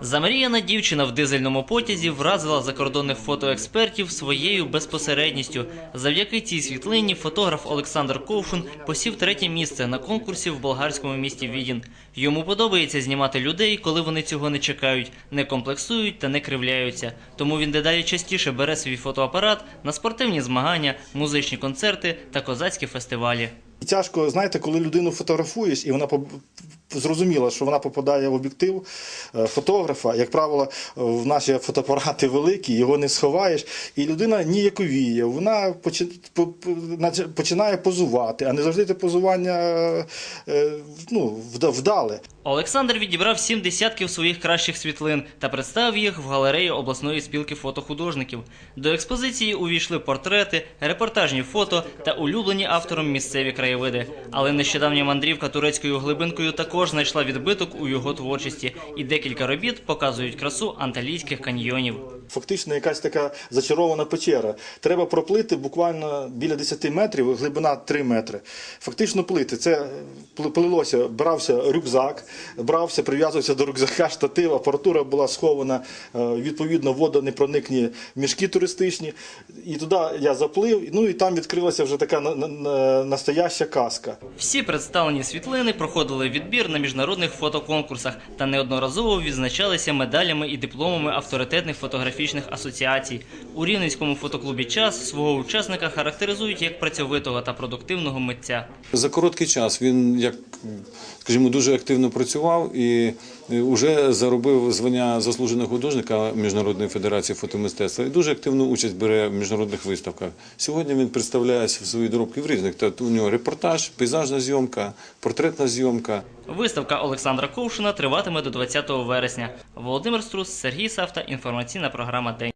Замріяна дівчина в дизельному потязі вразила закордонних фотоекспертів своєю безпосередністю. Завдяки цій світлині фотограф Олександр Ковшун посів третє місце на конкурсі в болгарському місті Відін. Йому подобається знімати людей, коли вони цього не чекають, не комплексують та не кривляються. Тому він дедалі частіше бере свій фотоапарат на спортивні змагання, музичні концерти та козацькі фестивалі. Тяжко, знаєте, коли людину фотографуєш, і вона поб- зрозуміла, що вона попадає в об'єктив е, фотографа. Як правило, в наші фотоапарати великі, його не сховаєш, і людина ніяковіє. Вона починає позувати, а не завжди те позування е, ну, вда- вдале. Олександр відібрав сім десятків своїх кращих світлин та представив їх в галереї обласної спілки фотохудожників. До експозиції увійшли портрети, репортажні фото та улюблені автором місцеві краєвиди. Але нещодавня мандрівка турецькою глибинкою також знайшла відбиток у його творчості, і декілька робіт показують красу анталійських каньйонів. Фактично якась така зачарована печера. Треба проплити буквально біля 10 метрів, глибина 3 метри. Фактично плити. Це плилося, брався рюкзак, брався, прив'язувався до рюкзака штатив, апаратура була схована, е, відповідно, водонепроникні мішки туристичні. І туди я заплив, ну і там відкрилася вже така на- на- на- настояща казка. Всі представлені світлини проходили відбір на міжнародних фотоконкурсах та неодноразово відзначалися медалями і дипломами авторитетних фотографічних асоціацій. У Рівненському фотоклубі час свого учасника характеризують як працьовитого та продуктивного митця. За короткий час він, як скажімо, дуже активно працював і вже заробив звання заслуженого художника Міжнародної федерації фотомистецтва і дуже активну участь бере в міжнародних виставках. Сьогодні він представляє свої доробки в різних. Тобто у нього репортаж, пейзажна зйомка, портретна зйомка. Виставка Олександра Ковшина триватиме до 20 вересня. Володимир Струс, Сергій Савта. Інформаційна програма День.